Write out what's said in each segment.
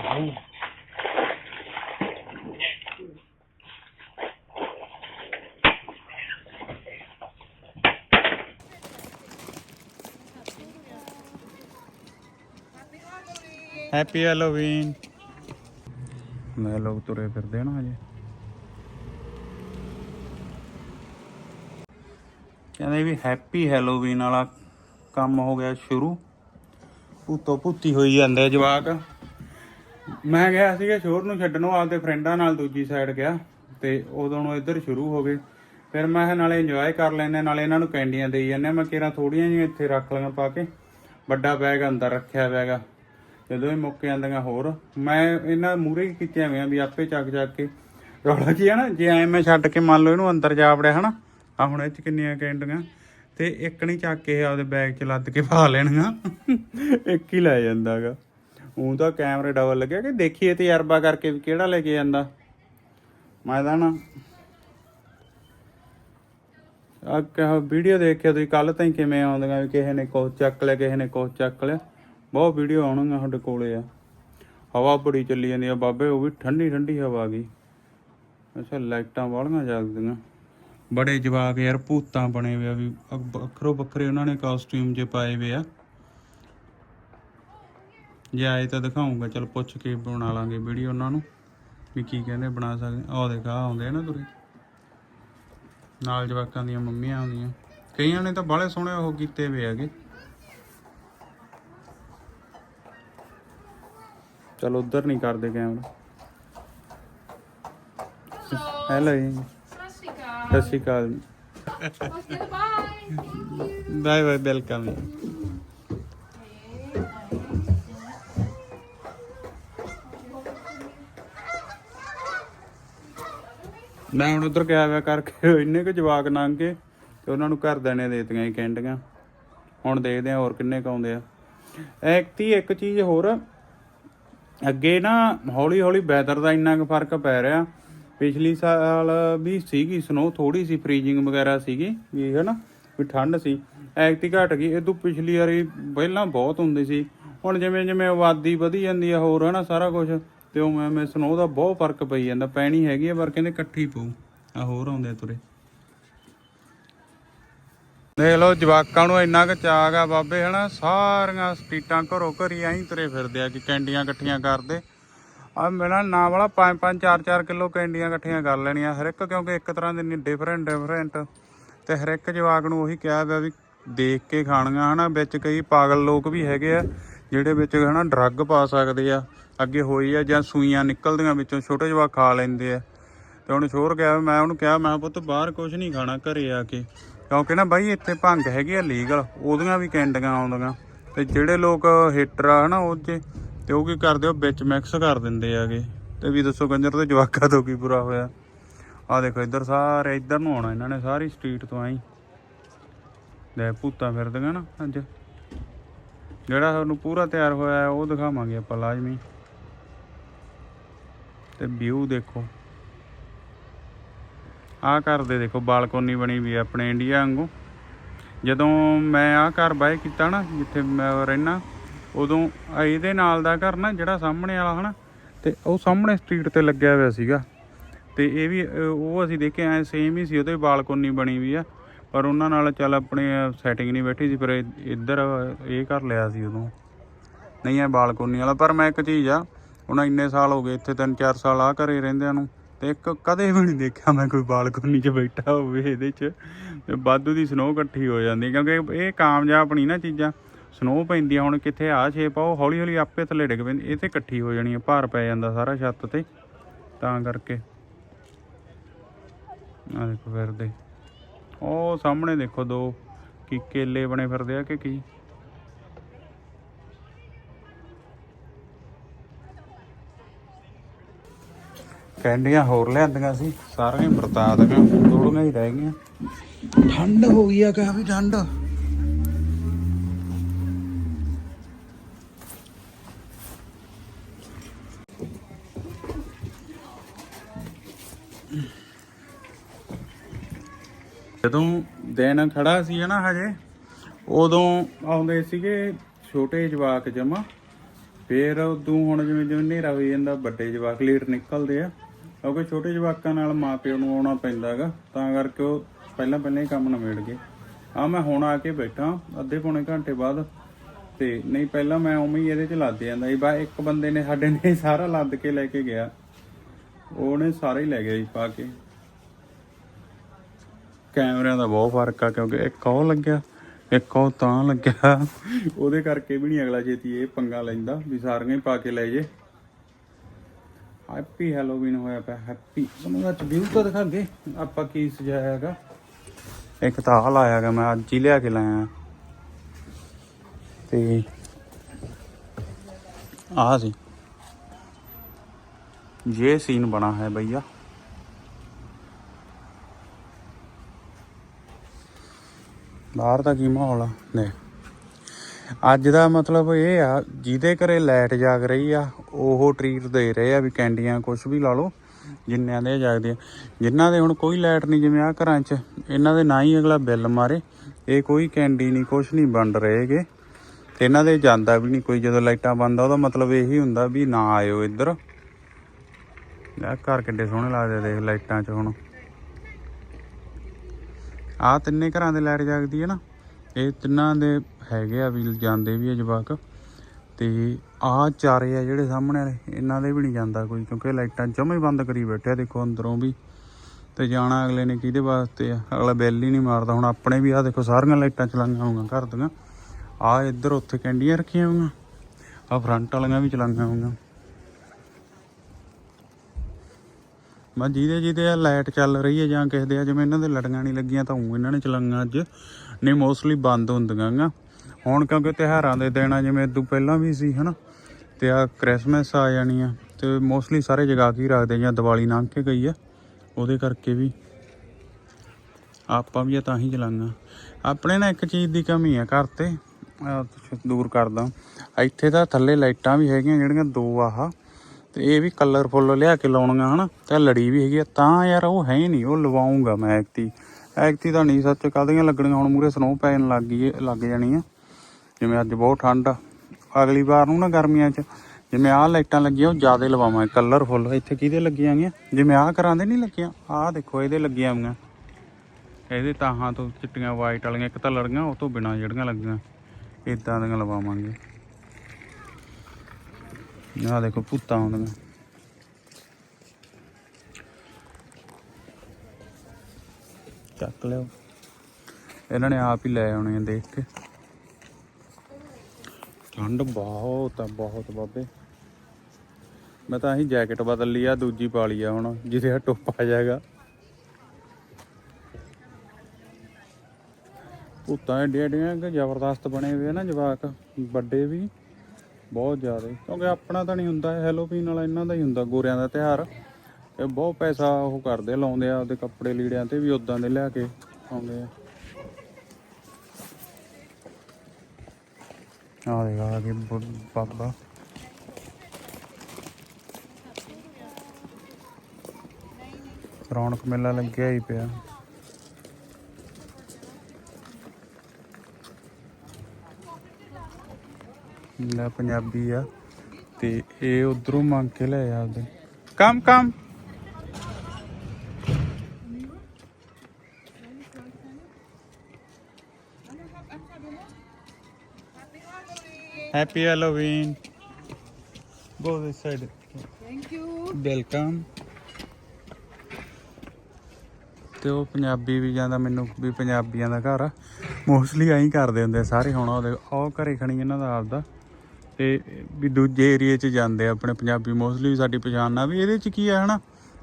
ਭਾਈ happy Halloween ਮੈਂ ਲੋਕ ਤੁਰੇ ਫਿਰਦੇ ਨਾ ਹਜੇ। ਕਹਿੰਦੇ ਵੀ ਹੈਪੀ ਹੈਲੋਵੀਨ ਵਾਲਾ ਕੰਮ ਹੋ ਗਿਆ ਸ਼ੁਰੂ। ਭੂਤੋ ਭੂਤੀ ਹੋਈ ਜਾਂਦੇ ਜਵਾਕ। ਮੈਂ ਗਿਆ ਸੀਗਾ ਸ਼ੋਰ ਨੂੰ ਛੱਡਣ, ਉਹ ਆਪਦੇ ਫਰੈਂਡਾਂ ਨਾਲ ਦੂਜੀ ਸਾਈਡ ਗਿਆ ਤੇ ਉਦੋਂ ਨੂੰ ਇੱਧਰ ਸ਼ੁਰੂ ਹੋ ਗਏ। ਫਿਰ ਮੈਂ ਕਿਹਾ ਨਾਲੇ ਇੰਜੋਏ ਕਰ ਲੈਂਦੇ, ਨਾਲੇ ਇਹਨਾਂ ਨੂੰ ਕੈਂਡੀਆਂ ਦੇਈ ਜਾਂਦੇ ਆ। ਮੈਂ ਕਿਹਾ ਥੋੜੀਆਂ ਜਿਹੀਆਂ ਇੱਥੇ ਰੱਖ ਲਈਆਂ ਪਾ ਕੇ, ਵੱਡਾ ਬੈਗ ਅੰਦਰ ਰੱਖਿਆ ਹੋਇਆਗਾ ਜਦੋਂ ਹੀ ਮੁੱਕ ਜਾਂਦੀਆਂ ਹੋਰ। ਮੈਂ ਇਹਨਾਂ ਮੂਰੇ ਹੀ ਕੀਤੀਆਂ ਹੋਈਆਂ ਵੀ ਆਪੇ ਚੱਕ ਚੱਕ ਕੇ। ਰੌਲਾ ਕੀ ਹੈ ਨਾ, ਜੇ ਐ ਮੈਂ ਛੱਡ ਕੇ ਮੰਨ ਲਓ ਇਹਨੂੰ ਅੰਦਰ ਜਾ ਵੜਿਆ ਹਨਾ ਆ ਹੁਣ ਇਹ ਚ ਕਿੰਨੀਆਂ ਕੈਂਡੀਆਂ। ਤੇ ਇੱਕ ਨਹੀਂ ਚੱਕ ਕੇ ਆਪਦੇ ਬੈਗ 'ਚ ਲੱਦ ਕੇ ਪਾ ਲੈਣੀਆਂ। ਇੱਕ ਹੀ ਲੈ ਜਾਂਦਾਗਾ ਉਹ ਤਾਂ ਕੈਮਰੇ ਡਬਲ ਲੱਗਿਆ ਕਿ ਦੇਖੀਏ ਤਜਰਬਾ ਕਰਕੇ ਵੀ ਕਿਹੜਾ ਲੈ ਕੇ ਜਾਂਦਾ। ਮੈਂ ਤਾਂ ਨਾ ਆ ਕਹ ਵੀਡੀਓ ਦੇਖ ਤੁਸੀਂ ਕੱਲ ਤਾਈਂ ਕਿਵੇਂ ਆਉਂਦੀਆਂ ਵੀ ਕਿਸੇ ਨੇ ਕੁਛ ਚੱਕ ਲਿਆ, ਕਿਸੇ ਨੇ ਕੁਛ ਚੱਕ ਲਿਆ। ਬਹੁਤ ਵੀਡੀਓ ਆਉਣਗੀਆਂ ਸਾਡੇ ਕੋਲੇ ਆ। ਹਵਾ ਬੜੀ ਚੱਲੀ ਜਾਂਦੀ ਆ ਬਾਬੇ, ਉਹ ਵੀ ਠੰਡੀ ਠੰਡੀ ਹਵਾ ਗਈ। ਅੱਛਾ, ਲਾਈਟਾਂ ਵਾਲੀਆਂ ਜਗਦੀਆਂ। ਬੜੇ ਜਵਾਕ ਯਾਰ ਭੂਤਾਂ ਬਣੇ ਹੋਏ ਆ ਵੀ ਵੱਖਰੋ ਵੱਖਰੇ ਉਹਨਾਂ ਨੇ ਕਾਸਟਿਊਮ ਜੇ ਪਾਏ ਹੋਏ ਆ। ਜੇ ਆਏ ਤਾਂ ਦਿਖਾਉਂਗਾ ਚਲ ਪੁੱਛ ਕੇ ਬਣਾ ਲਾਂਗੇ ਵੀਡੀਓ ਉਹਨਾਂ ਨੂੰ ਵੀ ਕੀ ਕਹਿੰਦੇ ਬਣਾ ਸਕਦੇ। ਆਹ ਦੇਖ ਆਉਂਦੇ ਆ ਨਾ ਤੁਰੇ। ਨਾਲ ਜਵਾਕਾਂ ਦੀਆਂ ਮੰਮੀਆਂ ਆਉਂਦੀਆਂ। ਕਈਆਂ ਨੇ ਤਾਂ ਬਾਹਲੇ ਸੋਹਣੇ ਉਹ ਕੀਤੇ ਹੋਏ ਹੈਗੇ। ਚਲ ਉਧਰ ਨਹੀਂ ਕਰਦੇ ਕੈਮਰਾ ਹੈਲੋ ਜੀ Sat Sri Akal. Sat Sri Akal. Okay bye bye bye welcome ਮੈਂ ਹੁਣ ਉਧਰ ਗਿਆ ਹੋਇਆ ਕਰਕੇ ਇੰਨੇ ਕੁ ਜਵਾਕ ਲੰਘ ਕੇ ਤੇ ਉਹਨਾਂ ਨੂੰ ਘਰਦਿਆਂ ਨੇ ਦੇਤੀਆਂ ਹੀ ਕੈਂਡੀਆਂ। ਹੁਣ ਦੇਖਦੇ ਆ ਹੋਰ ਕਿੰਨੇ ਕੁ ਆਉਂਦੇ ਆ। ਐਕਤੀ ਇੱਕ ਚੀਜ਼ ਹੋਰ, ਅੱਗੇ ਨਾ ਹੌਲੀ ਹੌਲੀ ਵੈਦਰ ਦਾ ਇੰਨਾ ਕੁ ਫ਼ਰਕ ਪੈ ਰਿਹਾ। ਪਿਛਲੀ ਸਾਲ ਵੀ ਸੀਗੀ ਸਨੋ ਥੋੜੀ ਸੀ ਫ੍ਰੀਜ਼ਿੰਗ ਵਗੈਰਾ ਸੀਗੀ, ਵੀ ਹੈ ਨਾ ਵੀ ਠੰਡ ਸੀ। ਐਕਤੀ ਘਟ ਗਈ, ਇਹ ਤੋਂ ਪਿਛਲੀ ਵਾਰੀ ਪਹਿਲਾਂ ਬਹੁਤ ਹੁੰਦੀ ਸੀ। ਹੁਣ ਜਿਵੇਂ ਜਿਵੇਂ ਆਬਾਦੀ ਵਧੀ ਜਾਂਦੀ ਆ, ਹੋਰ ਹੈ ਨਾ ਸਾਰਾ ਕੁਝ ਤੇ ਉਹ ਮੈਂ ਸਨੋ ਦਾ ਬਹੁਤ ਫ਼ਰਕ ਪਈ ਜਾਂਦਾ, ਪੈਣੀ ਹੈਗੀ ਆ, ਪਰ ਕਹਿੰਦੇ ਇਕੱਠੀ ਪਊ। ਆ ਹੋਰ ਆਉਂਦੇ ਤੁਰੇ। ਦੇਖ ਲਓ ਜਵਾਕਾਂ ਨੂੰ ਇੰਨਾ ਕੁ ਚਾਗ ਆ ਬਾਬੇ, ਹਨਾ? ਸਾਰੀਆਂ ਸਟਰੀਟਾਂ ਘਰੋਂ ਘਰੀ ਐਂ ਤੁਰੇ ਫਿਰਦੇ ਆ ਕਿ ਕੈਂਡੀਆਂ ਇਕੱਠੀਆਂ ਕਰਦੇ। ਆ ਮੇਰਾ ਨਾ ਵਾਲਾ 5 5 4 4 ਕਿਲੋ ਕੈਂਡੀਆਂ ਇਕੱਠੀਆਂ ਕਰ ਲੈਣੀਆਂ ਹਰ ਇੱਕ, ਕਿਉਂਕਿ ਇੱਕ ਤਰ੍ਹਾਂ ਦੇ ਡਿਫਰੈਂਟ ਡਿਫਰੈਂਟ ਤੇ ਹਰ ਇੱਕ ਜਵਾਕ ਨੂੰ ਉਹੀ ਕਿਹਾ ਪਿਆ ਵੀ ਦੇਖ ਕੇ ਖਾਣੀਆਂ, ਹਨਾ? ਵਿੱਚ ਕਈ ਪਾਗਲ ਲੋਕ ਵੀ ਹੈਗੇ ਆ, ਜਿਹੜੇ ਵਿੱਚ, ਹਨਾ ਡਰੱਗ ਪਾ ਸਕਦੇ ਆ। ਅੱਗੇ ਹੋਈ ਆ ਜਾਂ ਸੂਈਆਂ ਨਿਕਲਦੀਆਂ ਵਿੱਚੋਂ, ਛੋਟੇ ਜਵਾਕ ਖਾ ਲੈਂਦੇ ਆ। ਤੇ ਹੁਣ ਸ਼ੋਰ ਗਿਆ, ਮੈਂ ਉਹਨੂੰ ਕਿਹਾ, ਮੈਂ ਕਿਹਾ, ਪੁੱਤ ਬਾਹਰ ਕੁਝ ਨਹੀਂ ਖਾਣਾ ਘਰੇ ਆ ਕੇ। ਕਿਉਂਕਿ ਨਾ ਬਾਈ, ਇੱਥੇ ਭੰਗ ਹੈਗੇ ਆ ਲੀਗਲ, ਉਹਦੀਆਂ ਵੀ ਕੈਂਡੀਆਂ ਆਉਂਦੀਆਂ। ਤੇ ਜਿਹੜੇ ਲੋਕ ਹਿੱਟਰ ਆ ਹਨਾ, ਉਹ 'ਚ ਤੇ ਉਹ ਕੀ ਕਰਦੇ, ਉਹ ਵਿੱਚ ਮਿਕਸ ਕਰ ਦਿੰਦੇ ਆਗੇ ਤੇ ਵੀ ਦੱਸੋ ਕੰਜਰ ਤੇ ਜਵਾਕਾਂ ਤੋਂ ਕੀ ਬੁਰਾ ਹੋਇਆ? ਆ ਦੇਖੋ, ਇੱਧਰ ਸਾਰੇ, ਇੱਧਰ ਨੂੰ ਆਉਣਾ ਇਹਨਾਂ ਨੇ, ਸਾਰੀ ਸਟਰੀਟ ਤੋਂ ਆਈ। ਲੈ ਭੂਤਾਂ ਫਿਰਦੀਆਂ ਨਾ ਅੱਜ। ਜਿਹੜਾ ਸਾਨੂੰ ਪੂਰਾ ਤਿਆਰ ਹੋਇਆ, ਉਹ ਦਿਖਾਵਾਂਗੇ ਆਪਾਂ, ਲਾਜ਼ਮੀ। ਤੇ ਵਿਊ ਦੇਖੋ। ਆਹ ਘਰ ਦੇ ਦੇਖੋ, ਬਾਲਕੋਨੀ ਬਣੀ ਵੀ ਆਪਣੇ ਇੰਡੀਆ ਵਾਂਗੂ। ਜਦੋਂ ਮੈਂ ਆਹ ਘਰ ਬਾਏ ਕੀਤਾ ਨਾ, ਜਿੱਥੇ ਮੈਂ ਰਹਿਣਾ ਉਦੋਂ ਇਹਦੇ ਨਾਲ ਦਾ ਘਰ ਨਾ, ਜਿਹੜਾ ਸਾਹਮਣੇ ਵਾਲਾ ਹਨਾ, ਤੇ ਉਹ ਸਾਹਮਣੇ ਸਟਰੀਟ ਤੇ ਲੱਗਿਆ ਹੋਇਆ ਸੀਗਾ। ਤੇ ਇਹ ਵੀ, ਉਹ ਅਸੀਂ ਦੇਖੇ ਐ ਸੇਮ ਹੀ ਸੀ, ਉਹਦੇ ਬਾਲਕੋਨੀ ਬਣੀ ਵੀ ਆ। ਪਰ ਉਹਨਾਂ ਨਾਲ ਚੱਲ ਆਪਣੇ ਸੈਟਿੰਗ ਨਹੀਂ ਬੈਠੀ ਸੀ ਪਰ ਇੱਧਰ ਇਹ ਕਰ ਲਿਆ ਸੀ ਉਦੋਂ। ਨਹੀਂ ਐ ਬਾਲਕੋਨੀ ਵਾਲਾ, ਪਰ ਮੈਂ ਇੱਕ ਚੀਜ਼ ਆ ਹੁਣ ਇੰਨੇ ਸਾਲ ਹੋ ਗਏ, ਇੱਥੇ ਤਿੰਨ ਚਾਰ ਸਾਲ ਆ ਘਰੇ ਰਹਿੰਦਿਆਂ ਨੂੰ, ਤੇ ਇੱਕ ਕਦੇ ਵੀ ਨਹੀਂ ਦੇਖਿਆ ਮੈਂ ਕੋਈ ਬਾਲਕੋਨੀ 'ਚ ਬੈਠਾ ਹੋਵੇ ਇਹਦੇ 'ਚ। ਤੇ ਵਾਧੂ ਦੀ ਸਨੋ ਇਕੱਠੀ ਹੋ ਜਾਂਦੀ, ਕਿਉਂਕਿ ਇਹ ਕਾਮਯਾਬ ਨਹੀਂ ਨਾ ਚੀਜ਼ਾਂ। ਸਨੋ ਪੈਂਦੀ ਹੁਣ ਕਿੱਥੇ ਆ ਸ਼ੇਪ ਆ, ਉਹ ਹੌਲੀ ਹੌਲੀ ਆਪੇ ਥੱਲੇ ਡਿੱਗ ਪੈਂਦੀ, ਇਹ ਤੇ ਇਕੱਠੀ ਹੋ ਜਾਣੀ ਆ, ਭਾਰ ਪੈ ਜਾਂਦਾ ਸਾਰਾ ਛੱਤ ਤੇ, ਤਾਂ ਕਰਕੇ। ਆ ਦੇਖੋ ਫਿਰਦੇ। ਉਹ ਸਾਹਮਣੇ ਦੇਖੋ ਦੋ, ਕੀ ਕੇਲੇ ਬਣੇ ਫਿਰਦੇ ਆ ਕਿ ਕੀ? ਕੈਂਡੀਆਂ ਹੋਰ ਲਿਆਂਦੀਆਂ ਸੀ ਸਾਰੀਆਂ ਵਰਤਾ ਦੀਆਂ ਥੋੜੀਆਂ ਹੀ ਰਹਿ ਗਈਆਂ। ਠੰਡ ਹੋ ਗਈ ਆ ਕਾਫੀ ਠੰਡ। ਜਦੋਂ ਦਿਨ ਖੜਾ ਸੀ ਨਾ ਹਜੇ ਉਦੋਂ ਆਉਂਦੇ ਸੀਗੇ ਛੋਟੇ ਜਵਾਕ ਜਮਾ ਫੇਰ ਉਦੋਂ ਹੁਣ ਜਿਵੇਂ ਜਿਵੇਂ ਹਨੇਰਾ ਹੋਈ ਜਾਂਦਾ ਵੱਡੇ ਜਵਾਕ ਲੇਟ ਨਿਕਲਦੇ ਆ। ਕਿਉਂਕਿ ਛੋਟੇ ਜਵਾਕਾਂ ਨਾਲ ਮਾਪਿਓ ਨੂੰ ਆਉਣਾ ਪੈਂਦਾਗਾ, ਤਾਂ ਕਰਕੇ ਉਹ ਪਹਿਲਾਂ ਪਹਿਲਾਂ ਹੀ ਕੰਮ ਨਿਬੇੜ ਗਏ। ਆ ਮੈਂ ਹੁਣ ਆ ਕੇ ਬੈਠਾ, ਅੱਧੇ ਪੌਣੇ ਘੰਟੇ ਬਾਅਦ, ਤੇ ਨਹੀਂ ਪਹਿਲਾਂ ਮੈਂ ਉਵੇਂ ਹੀ ਇਹਦੇ ਚ ਲੱਦ ਜਾਂਦਾ ਸੀ। ਬਾ ਇੱਕ ਬੰਦੇ ਨੇ ਸਾਡੇ ਨੇ ਸਾਰਾ ਲੱਦ ਕੇ ਲੈ ਕੇ ਗਿਆ। ਉਹਨੇ ਸਾਰੇ ਹੀ ਲੈ ਗਿਆ ਜੀ ਪਾ ਕੇ। ਕੈਮਰਿਆਂ ਦਾ ਬਹੁਤ ਫ਼ਰਕ ਆ, ਕਿਉਂਕਿ ਇੱਕ ਉਹ ਲੱਗਿਆ, ਇੱਕ ਉਹ ਤਾਂ ਲੱਗਿਆ। ਉਹਦੇ ਕਰਕੇ ਵੀ ਨਹੀਂ ਅਗਲਾ ਛੇਤੀ ਇਹ ਪੰਗਾ ਲੈਂਦਾ, ਵੀ ਸਾਰੀਆਂ ਹੀ ਪਾ ਕੇ ਲੈ ਜੇ। ਹੈਪੀ ਹੈਲੋਵੀਨ ਹੋਇਆ ਪਿਆ ਹੈਪੀ ਤੁਹਾਨੂੰ ਅੱਜ ਵਿਊ ਤਾਂ ਦਿਖਾਗੇ ਆਪਾਂ ਕੀ ਸਜਾਇਆ ਹੈਗਾ ਇੱਕ ਤਾਂ ਆਹ ਲਾਇਆ ਹੈਗਾ ਮੈਂ ਅੱਜ ਹੀ ਲਿਆ ਕੇ ਲਾਇਆ ਤੇ ਆਹ ਸੀ ये सीन बना है भैया ਬਾਹਰ ਦਾ ਕੀ ਮਾਹੌਲ ਆ ਨੇ ਅੱਜ ਦਾ ਮਤਲਬ ਇਹ ਆ, ਜਿਹਦੇ ਘਰੇ ਲਾਈਟ ਜਾਗ ਰਹੀ ਆ, ਉਹ ਟ੍ਰੀਟ ਦੇ ਰਹੇ ਆ ਵੀ ਕੈਂਡੀਆਂ ਕੁਝ ਵੀ ਲਾ ਲਓ, ਜਿੰਨਿਆਂ ਦੇ ਜਾਗਦੇ ਆ। ਜਿਨ੍ਹਾਂ ਦੇ ਹੁਣ ਕੋਈ ਲਾਈਟ ਨਹੀਂ, ਜਿਵੇਂ ਆ ਘਰਾਂ 'ਚ, ਇਹਨਾਂ ਦੇ ਨਾ ਹੀ ਅਗਲਾ ਬਿੱਲ ਮਾਰੇ। ਇਹ ਕੋਈ ਕੈਂਡੀ ਨਹੀਂ ਕੁਝ ਨਹੀਂ ਵੰਡ ਰਹੇਗੇ। ਤੇ ਇਹਨਾਂ ਦੇ ਜਾਂਦਾ ਵੀ ਨਹੀਂ ਕੋਈ, ਜਦੋਂ ਲਾਈਟਾਂ ਬੰਦ ਆ, ਉਹਦਾ ਮਤਲਬ ਇਹੀ ਹੁੰਦਾ ਵੀ ਨਾ ਆਇਓ ਇੱਧਰ। ਲੈ ਘਰ ਕਿੱਡੇ ਸੋਹਣੇ ਲੱਗਦੇ ਦੇਖ ਲਾਈਟਾਂ 'ਚ ਹੁਣ। ਆ ਤਿੰਨੇ ਘਰਾਂ ਦੇ ਲਾਈਟ ਜਾਗਦੀ ਹੈ ਨਾ, ਇਹ ਤਿੰਨਾਂ ਦੇ ਹੈਗੇ ਆ, ਵੀ ਜਾਂਦੇ ਵੀ ਆ ਜਵਾਕ। ਤੇ ਆਹ ਚਾਰੇ ਆ ਜਿਹੜੇ ਸਾਹਮਣੇ ਵਾਲੇ, ਇਹਨਾਂ ਦੇ ਵੀ ਨਹੀਂ ਜਾਂਦਾ ਕੋਈ, ਕਿਉਂਕਿ ਲਾਈਟਾਂ ਜਮਾਂ ਬੰਦ ਕਰੀ ਬੈਠਿਆ ਦੇਖੋ ਅੰਦਰੋਂ ਵੀ। ਤੇ ਜਾਣਾ ਅਗਲੇ ਨੇ ਕਿਹਦੇ ਵਾਸਤੇ ਆ? ਅਗਲਾ ਬੈਲ ਹੀ ਨਹੀਂ ਮਾਰਦਾ। ਹੁਣ ਆਪਣੇ ਵੀ ਆ ਦੇਖੋ, ਸਾਰੀਆਂ ਲਾਈਟਾਂ ਚਲਾਈਆਂ ਹੋਈਆਂ ਘਰ ਦੀਆਂ। ਆ ਇੱਧਰ ਉੱਥੇ ਕੈਂਡੀਆਂ ਰੱਖੀਆਂ ਹੋਈਆਂ। ਆ ਫਰੰਟ ਵਾਲੀਆਂ ਵੀ ਚਲਾਈਆਂ ਹੋਈਆਂ। ਮੈਂ ਜਿਹਦੇ ਜਿਹਦੇ ਆ ਲਾਈਟ ਚੱਲ ਰਹੀ ਹੈ ਜਾਂ ਕਿਸੇ ਦੇ ਆ, ਜਿਵੇਂ ਇਹਨਾਂ ਦੇ ਲੜੀਆਂ ਨਹੀਂ ਲੱਗੀਆਂ ਤਾਂ ਉਹ ਇਹਨਾਂ ਨੇ ਚਲਾਈਆਂ ਅੱਜ। ਨਹੀਂ ਮੋਸਟਲੀ ਬੰਦ ਹੁੰਦੀਆਂ ਗਾ ਹੁਣ ਕਿਉਂਕਿ ਤਿਉਹਾਰਾਂ ਦੇ ਦਿਨ ਆ, ਜਿਵੇਂ ਇਦੋਂ ਪਹਿਲਾਂ ਵੀ ਸੀ, ਹਨਾ? ਤੇ ਆ ਕ੍ਰਿਸਮਸ ਆ ਜਾਣੀ ਆ, ਤੇ ਮੋਸਟਲੀ ਸਾਰੇ ਜਗਾ ਕੇ ਹੀ ਰੱਖਦੇ ਜਾਂ ਦੀਵਾਲੀ ਲੰਘ ਕੇ ਗਈ ਆ, ਉਹਦੇ ਕਰਕੇ ਵੀ ਆਪਾਂ ਵੀ ਇਹ ਤਾਂ ਹੀ ਚਲਾਈਆਂ ਆਪਣੇ ਨਾ ਇੱਕ ਚੀਜ਼ ਦੀ ਕਮੀ ਆ, ਘਰ ਤੇ ਦੂਰ ਕਰਦਾ ਇੱਥੇ ਤਾਂ ਥੱਲੇ ਲਾਈਟਾਂ ਵੀ ਹੈਗੀਆਂ ਜਿਹੜੀਆਂ ਦੋ ਆਹ, ਤੇ ਇਹ ਵੀ ਕਲਰਫੁੱਲ ਲਿਆ ਕੇ ਲਾਉਣੀਆਂ, ਹਨਾ? ਤੇ ਆਹ ਲੜੀ ਵੀ ਹੈਗੀ ਆ, ਤਾਂ ਯਾਰ ਉਹ ਹੈ ਹੀ ਨਹੀਂ, ਉਹ ਲਵਾਉਂਗਾ ਮੈਂ ਐਕਤੀ ਐਕਤੀ ਤਾਂ ਨਹੀਂ, ਸੱਚ, ਕਾਹਦੀਆਂ ਲੱਗਣੀਆਂ, ਹੁਣ ਮੂਰੇ ਸਨੋ ਪੈਣ ਲੱਗ ਗਈ ਲੱਗ ਜਾਣੀ ਆ। ਜਿਵੇਂ ਅੱਜ ਬਹੁਤ ਠੰਡ ਆ। ਅਗਲੀ ਵਾਰ ਨੂੰ ਨਾ ਗਰਮੀਆਂ 'ਚ ਜਿਵੇਂ ਆਹ ਲਾਈਟਾਂ ਲੱਗੀਆਂ, ਉਹ ਜ਼ਿਆਦਾ ਲਵਾਵਾਂ ਕਲਰਫੁੱਲ ਇੱਥੇ ਕਿਹਦੇ ਲੱਗੀਆਂ ਗਈਆਂ? ਜਿਵੇਂ ਆਹ ਕਰਾਂਦੇ ਨਹੀਂ ਲੱਗੀਆਂ। ਆਹ ਦੇਖੋ, ਇਹਦੇ ਲੱਗੀਆਂ ਹੋਈਆਂ। ਇਹਦੇ ਤਾਹਾਂ ਤੋਂ ਚਿੱਟੀਆਂ ਵਾਈਟ ਵਾਲੀਆਂ, ਇੱਕ ਤਾਂ ਲੜੀਆਂ, ਉਹ ਤੋਂ ਬਿਨਾ ਜਿਹੜੀਆਂ ਲੱਗੀਆਂ। ਇਦਾਂ ਦੀਆਂ ਲਵਾਵਾਂਗੇ। ਆਹ ਦੇਖੋ, ਭੂਤਾਂ ਆਉਂਦੀਆਂ। ਚੱਕ ਲਿਓ। ਇਹਨਾਂ ਨੇ ਆਪ ਹੀ ਲੈ ਆਉਣੇ ਆ ਦੇਖ ਕੇ। ਠੰਡ ਬਹੁਤ ਆ, ਬਹੁਤ ਬਾਬੇ। ਮੈਂ ਤਾਂ ਹੀ ਜੈਕਟ ਬਦਲ ਲਈ ਆ, ਦੂਜੀ ਪਾ ਲਈ ਆ ਹੁਣ, ਜਿਹਦੇ ਆ ਟੋਪਾ ਜਾਏਗਾ। ਭੂਤਾਂ ਏਡੀਆਂ ਏਡੀਆਂ ਕਿ ਜ਼ਬਰਦਸਤ ਬਣੇ ਹੋਏ ਆ ਨਾ ਜਵਾਕ, ਵੱਡੇ ਵੀ, ਬਹੁਤ ਜ਼ਿਆਦਾ। ਕਿਉਂਕਿ ਆਪਣਾ ਤਾਂ ਨਹੀਂ ਹੁੰਦਾ ਹੈਲੋਵੀਨ ਵਾਲਾ ਇਹਨਾਂ ਦਾ ਹੀ ਹੁੰਦਾ, ਗੋਰਿਆਂ ਦਾ ਤਿਉਹਾਰ। ਤੇ ਬਹੁਤ ਪੈਸਾ ਉਹ ਕਰਦੇ ਲਾਉਂਦੇ ਆ ਉਹਦੇ ਕੱਪੜੇ ਲੀੜਿਆਂ ਤੇ ਵੀ ਉਦਾਂ ਦੇ ਲਿਆ ਕੇ ਆਉਂਦੇ ਆ। ਆ ਦੇਖ ਆ ਕੇ ਬਾਬਾ। ਰੌਣਕ ਮੇਲਾ ਲੱਗਿਆ ਹੀ ਪਿਆ। ਲੈ ਪੰਜਾਬੀ ਆ, ਤੇ ਇਹ ਉਧਰੋਂ ਮੰਗ ਕੇ ਲੈ ਆ ਉਹਦੇ come! Happy Halloween go this side thank you welcome ਤੇ ਉਹ ਪੰਜਾਬੀ ਵੀ ਜਾਂਦਾ ਮੈਨੂੰ ਵੀ ਪੰਜਾਬੀਆਂ ਦਾ ਘਰ ਆ। ਮੋਸਟਲੀ ਐਂ ਕਰਦੇ ਹੁੰਦੇ ਸਾਰੇ ਹੁਣ ਉਹਦੇ ਉਹ ਘਰੇ ਖਣੀ ਇਹਨਾਂ ਦਾ ਆਪਦਾ। ਤੇ ਵੀ ਦੂਜੇ ਏਰੀਏ 'ਚ ਜਾਂਦੇ ਆ ਆਪਣੇ ਪੰਜਾਬੀ। ਮੋਸਟਲੀ ਸਾਡੀ ਪਛਾਣ ਨਾਲ ਵੀ ਇਹਦੇ 'ਚ ਕੀ ਆ ਹਨਾ?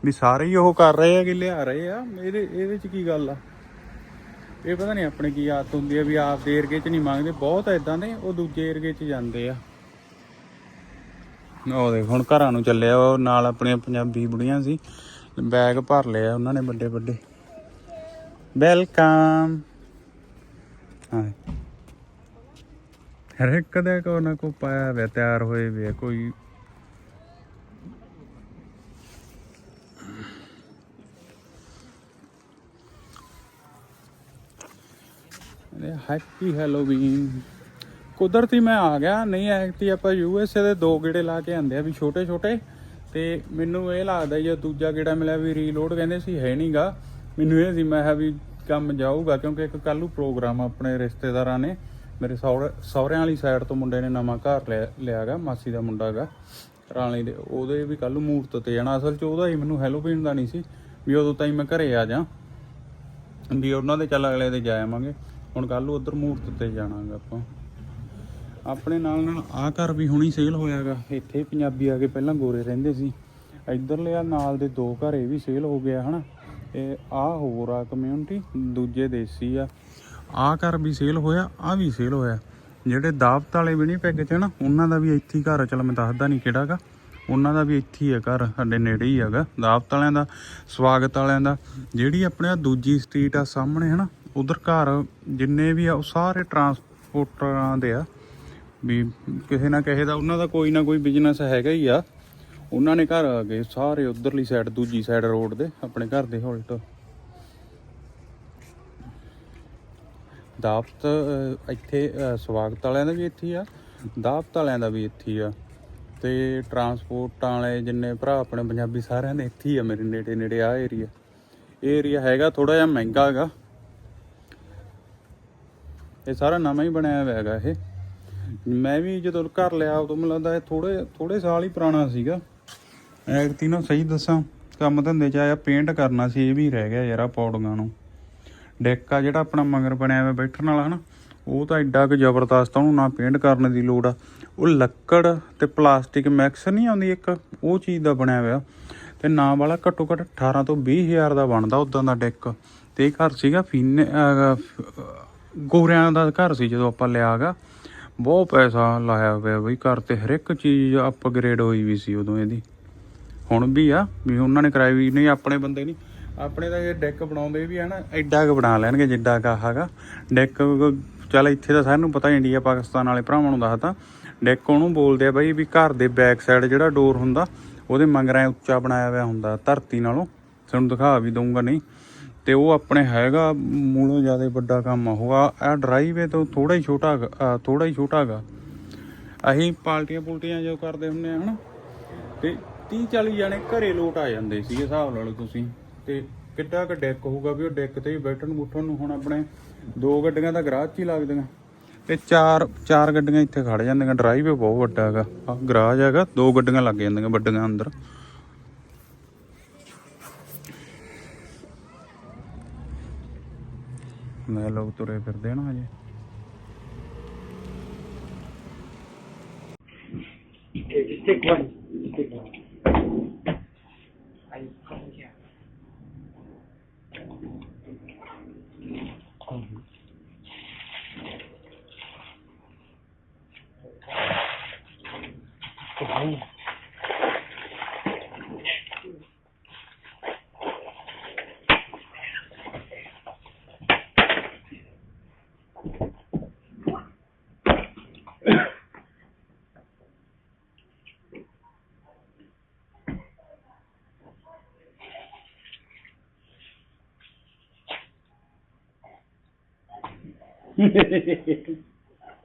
ਵੀ ਸਾਰੇ ਹੀ ਉਹ ਕਰ ਰਹੇ ਆ ਕਿ ਲਿਆ ਰਹੇ ਆ। ਇਹਦੇ ਇਹਦੇ 'ਚ ਕੀ ਗੱਲ ਆ? ਇਹ ਪਤਾ ਨਹੀਂ ਆਪਣੇ ਕੀ ਆਦਤ ਹੁੰਦੀ ਆ ਵੀ ਆਪ ਏਰੀਏ 'ਚ ਨਹੀਂ ਮੰਗਦੇ, ਬਹੁਤ ਇਦਾਂ ਦੇ, ਉਹ ਦੂਜੇ ਏਰੀਏ 'ਚ ਜਾਂਦੇ ਆ। ਉਹ ਦੇਖ, ਹੁਣ ਘਰਾਂ ਨੂੰ ਚੱਲਿਆ, ਉਹ ਨਾਲ ਆਪਣੀਆਂ ਪੰਜਾਬੀ ਬੁੜੀਆਂ ਸੀ, ਬੈਗ ਭਰ ਲਿਆ, ਉਹਨਾਂ ਨੇ ਵੱਡੇ ਵੱਡੇ। ਵੈਲਕਮ। ਹਾਂ। ਹਰ ਇੱਕ ਦੇ ਕੋ ਨਾ ਕੋ ਪਾਇਆ ਹੋਇਆ, ਤਿਆਰ ਹੋਏ ਵੇ ਕੋਈ ਹੈਪੀ ਹੈਲੋਵੀਨ ਕੁਦਰਤੀ ਮੈਂ ਆ ਗਿਆ, ਨਹੀਂ ਐਕਤੀ ਆਪਾਂ ਯੂ ਐੱਸ ਏ ਦੇ ਦੋ ਗੇੜੇ ਲਾ ਕੇ ਆਂਦੇ ਆ ਵੀ ਛੋਟੇ ਛੋਟੇ ਤੇ ਮੈਨੂੰ ਇਹ ਲੱਗਦਾ ਜੇ ਦੂਜਾ ਗੇੜਾ ਮਿਲਿਆ ਵੀ ਰੀਲੋਡ ਕਹਿੰਦੇ ਸੀ, ਹੈ ਨਹੀਂਗਾ ਮੈਨੂੰ ਇਹ ਸੀ, ਮੈਂ ਕਿਹਾ ਵੀ ਕੰਮ ਜਾਊਗਾ, ਕਿਉਂਕਿ ਇੱਕ ਕੱਲ੍ਹ ਨੂੰ ਪ੍ਰੋਗਰਾਮ ਆਪਣੇ ਰਿਸ਼ਤੇਦਾਰਾਂ ਨੇ। ਮੇਰੇ ਸਹੁਰੇ ਸਹੁਰਿਆਂ ਵਾਲੀ ਸਾਈਡ ਤੋਂ ਮੁੰਡੇ ਨੇ ਨਵਾਂ ਘਰ ਲਿਆ- ਲਿਆਗਾ, ਮਾਸੀ ਦਾ ਮੁੰਡਾ ਗਾ। ਰਾਣੀ ਦੇ, ਉਹਦੇ ਵੀ ਕੱਲ ਨੂੰ ਮੂਰਤ ਤੇ ਜਾਣਾ। ਅਸਲ 'ਚ ਉਹਦਾ ਹੀ ਮੈਨੂੰ ਹੈਲੋਵੀਨ ਦਾ ਨਹੀਂ ਸੀ, ਵੀ ਉਦੋਂ ਤਾਈਂ ਮੈਂ ਘਰੇ ਆ ਜਾ। ਵੀ ਉਹਨਾਂ ਦੇ ਚੱਲ ਅਗਲੇ ਦੇ ਜਾ ਆਵਾਂਗੇ। ਹੁਣ ਕੱਲ ਨੂੰ ਉਧਰ ਮੂਰਤ ਤੇ ਜਾਣਾਗਾ ਆਪਾਂ। ਆਪਣੇ ਨਾਲ ਨਾਲ ਆਹ ਘਰ ਵੀ ਹੁਣੀ ਸੇਲ ਹੋਇਆਗਾ। ਇੱਥੇ ਪੰਜਾਬੀ ਆ ਕੇ ਪਹਿਲਾਂ ਗੋਰੇ ਰਹਿੰਦੇ ਸੀ। ਇੱਧਰਲੇ ਆ ਨਾਲ ਦੇ ਦੋ ਘਰ ਇਹ ਵੀ ਸੇਲ ਹੋ ਗਿਆ ਹਨਾ। ਇਹ ਆ ਹੋਰ ਆ ਕਮਿਊਨਿਟੀ ਦੂਜੇ ਦੇਸੀ ਆ। ਆਹ ਘਰ ਵੀ ਸੇਲ ਹੋਇਆ ਆ ਵੀ ਸੇਲ ਹੋਇਆ। ਜਿਹੜੇ ਦਾਵਤ ਵਾਲੇ ਵੀ ਨਹੀਂ ਪੈਗ ਚ ਨਾ ਉਹਨਾਂ ਦਾ ਵੀ ਇੱਥੇ ਘਰ ਆ, ਮੈਂ ਦੱਸਦਾ ਨਹੀਂ ਕਿਹੜਾਗਾ। ਉਹਨਾਂ ਦਾ ਵੀ ਇੱਥੇ ਹੀ ਆ ਘਰ ਸਾਡੇ ਨੇੜੇ ਹੀ ਹੈਗਾ ਦਾਵਤ ਵਾਲਿਆਂ ਦਾ ਸਵਾਗਤ ਵਾਲਿਆਂ ਦਾ। ਜਿਹੜੀ ਆਪਣੇ ਆ ਦੂਜੀ ਸਟਰੀਟ ਆ ਸਾਹਮਣੇ ਹਨਾ। ਉਧਰ ਘਰ ਜਿੰਨੇ ਵੀ ਆ, ਉਹ ਸਾਰੇ ਟਰਾਂਸਪੋਰਟਰਾਂ ਦੇ ਆ। ਵੀ ਕਿਸੇ ਨਾ ਕਿਸੇ ਦਾ, ਉਹਨਾਂ ਦਾ ਕੋਈ ਨਾ ਕੋਈ ਬਿਜ਼ਨਸ ਹੈਗਾ ਹੀ ਆ। ਉਹਨਾਂ ਨੇ ਘਰ ਆ ਗਏ ਸਾਰੇ ਉਧਰਲੀ ਸਾਈਡ ਦੂਜੀ ਸਾਈਡ ਰੋਡ ਦੇ, ਆਪਣੇ ਘਰ ਦੇ ਹੋਲਟ ਦਾਵਤ ਇੱਥੇ ਸਵਾਗਤ ਵਾਲਿਆਂ ਦਾ ਵੀ ਇੱਥੇ ਆ, ਦਾਪਤ ਵਾਲਿਆਂ ਦਾ ਵੀ ਇੱਥੇ ਹੀ ਆ। ਤੇ ਟਰਾਂਸਪੋਰਟਾਂ ਵਾਲੇ ਜਿੰਨੇ ਭਰਾ ਆਪਣੇ ਪੰਜਾਬੀ ਸਾਰਿਆਂ ਦੇ ਇੱਥੇ ਹੀ ਆ, ਮੇਰੇ ਨੇੜੇ ਨੇੜੇ ਆ ਏਰੀਆ ਇਹ ਏਰੀਆ ਹੈਗਾ ਥੋੜਾ ਜਿਹਾ ਮਹਿੰਗਾ ਹੈਗਾ। ਇਹ ਸਾਰਾ ਨਵਾਂ ਹੀ ਬਣਿਆ ਹੋਇਆ ਹੈਗਾ ਇਹ। ਮੈਂ ਵੀ ਜਦੋਂ ਘਰ ਲਿਆ ਉਦੋਂ ਮੈਨੂੰ ਲੱਗਦਾ ਇਹ ਥੋੜੇ ਥੋੜੇ ਸਾਲ ਹੀ ਪੁਰਾਣਾ ਸੀਗਾ। ਐਕਤੀ ਨੂੰ ਸਹੀ ਦੱਸਾਂ, ਕੰਮ ਧੰਦੇ ਚ ਆਇਆ ਪੇਂਟ ਕਰਨਾ ਸੀ, ਇਹ ਵੀ ਰਹਿ ਗਿਆ ਯਾਰ ਆ ਪੌੜੀਆਂ ਨੂੰ। ਡੈਕ ਆ ਜਿਹੜਾ ਆਪਣਾ ਮਗਰ ਬਣਿਆ ਹੋਇਆ ਬੈਠਣ ਵਾਲਾ ਹਨਾ, ਉਹ ਤਾਂ ਐਡਾ ਕੁ ਜ਼ਬਰਦਸਤ ਉਹਨੂੰ ਨਾ ਪੇਂਟ ਕਰਨ ਦੀ ਲੋੜ ਆ। ਉਹ ਲੱਕੜ ਤੇ ਪਲਾਸਟਿਕ ਮਿਕਸ ਨਹੀਂ ਆਉਂਦੀ ਇੱਕ, ਉਹ ਚੀਜ਼ ਦਾ ਬਣਿਆ ਹੋਇਆ। ਤੇ ਨਾ ਵਾਲਾ ਘੱਟੋ ਘੱਟ 18 ਤੋਂ 20 ਹਜ਼ਾਰ ਦਾ ਬਣਦਾ ਉਦਾਂ ਦਾ ਡੈਕ। ਤੇ ਇਹ ਘਰ ਸੀਗਾ ਫੀਨੇ ਗੋਰਿਆਂ ਦਾ ਘਰ ਸੀ ਜਦੋਂ ਆਪਾਂ ਲਿਆਗਾ, ਬਹੁਤ ਪੈਸਾ ਲਾਇਆ ਹੋਇਆ ਬਈ, ਘਰ ਤੇ ਹਰ ਇੱਕ ਚੀਜ਼ ਅਪਗ੍ਰੇਡ ਹੋਈ ਵੀ ਸੀ ਉਦੋਂ ਇਹਦੀ। ਹੁਣ ਵੀ ਆ, ਵੀ ਉਹਨਾਂ ਨੇ ਕਰਾਈ ਵੀ, ਨਹੀਂ ਆਪਣੇ ਬੰਦੇ ਨਹੀਂ, ਆਪਣੇ ਤਾਂ ਇਹ ਡੈਕ ਬਣਾਉਂਦੇ ਵੀ ਆ ਨਾ, ਐਡਾ ਕੁ ਬਣਾ ਲੈਣਗੇ ਜਿੱਡਾ ਕਾ ਹੈਗਾ। ਡੈਕ ਚੱਲ ਇੱਥੇ ਤਾਂ ਸਾਰਿਆਂ ਨੂੰ ਪਤਾ ਇੰਡੀਆ, ਪਾਕਿਸਤਾਨ ਵਾਲੇ ਭਰਾਵਾਂ ਨੂੰ ਦੱਸਦਾ। ਡੈਕ ਉਹਨੂੰ ਬੋਲਦੇ ਆ ਬਈ ਵੀ ਘਰ ਦੇ ਬੈਕ ਸਾਈਡ ਜਿਹੜਾ ਡੋਰ ਹੁੰਦਾ, ਉਹਦੇ ਮੰਗਰਾਂ ਉੱਚਾ ਬਣਾਇਆ ਹੋਇਆ ਹੁੰਦਾ, ਧਰਤੀ ਨਾਲੋਂ। ਤੁਹਾਨੂੰ ਦਿਖਾ ਵੀ ਦਊਂਗਾ, ਨਹੀਂ। ਤੇ ਉਹ ਆਪਣੇ ਹੈਗਾ, ਮੂਲੋਂ ਜ਼ਿਆਦਾ ਵੱਡਾ ਕੰਮ ਹੋਗਾ ਇਹ ਡਰਾਈਵੇ ਤੋਂ ਥੋੜਾ ਹੀ ਛੋਟਾ ਹੈਗਾ ਥੋੜਾ ਹੀ ਛੋਟਾ ਹੈਗਾ ਅਸੀਂ ਪਾਲਟੀਆਂ ਪੁਲਟੀਆਂ ਜੋ ਕਰਦੇ ਹੁੰਦੇ ਆ, ਹਨਾ? ਤੇ 30 40 ਜਣੇ ਘਰੇ ਲੋਟ ਆ ਜਾਂਦੇ ਸੀ ਹਿਸਾਬ ਨਾਲ ਤੁਸੀਂ। ਤੇ ਕਿੱਡਾ ਕੁ ਡੈਕ ਹੋਊਗਾ ਵੀ ਉਹ ਡੈਕ ਤੇ ਹੀ ਬੈਠਣ ਬੁੱਠਣ ਨੂੰ ਹੁਣ ਆਪਣੇ ਦੋ ਗੱਡੀਆਂ ਤਾਂ ਗਰਾਜ 'ਚ ਹੀ ਲੱਗਦੀਆਂ। ਤੇ ਚਾਰ ਚਾਰ ਗੱਡੀਆਂ ਇੱਥੇ ਖੜ ਜਾਂਦੀਆਂ ਡਰਾਈਵੇ ਬਹੁਤ ਵੱਡਾ ਹੈਗਾ। ਆ ਗਰਾਜ ਹੈਗਾ, ਦੋ ਗੱਡੀਆਂ ਲੱਗ ਜਾਂਦੀਆਂ ਵੱਡੀਆਂ ਅੰਦਰ। ਮੈਂ ਲੋਕ ਤੁਰੇ ਫਿਰਦੇ ਆ ਨਾ ਹਜੇ Okay, just take one. Just take one. I come here. Okay.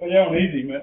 ਭਜਾਉਣੀ ਸੀ ਮੈਂ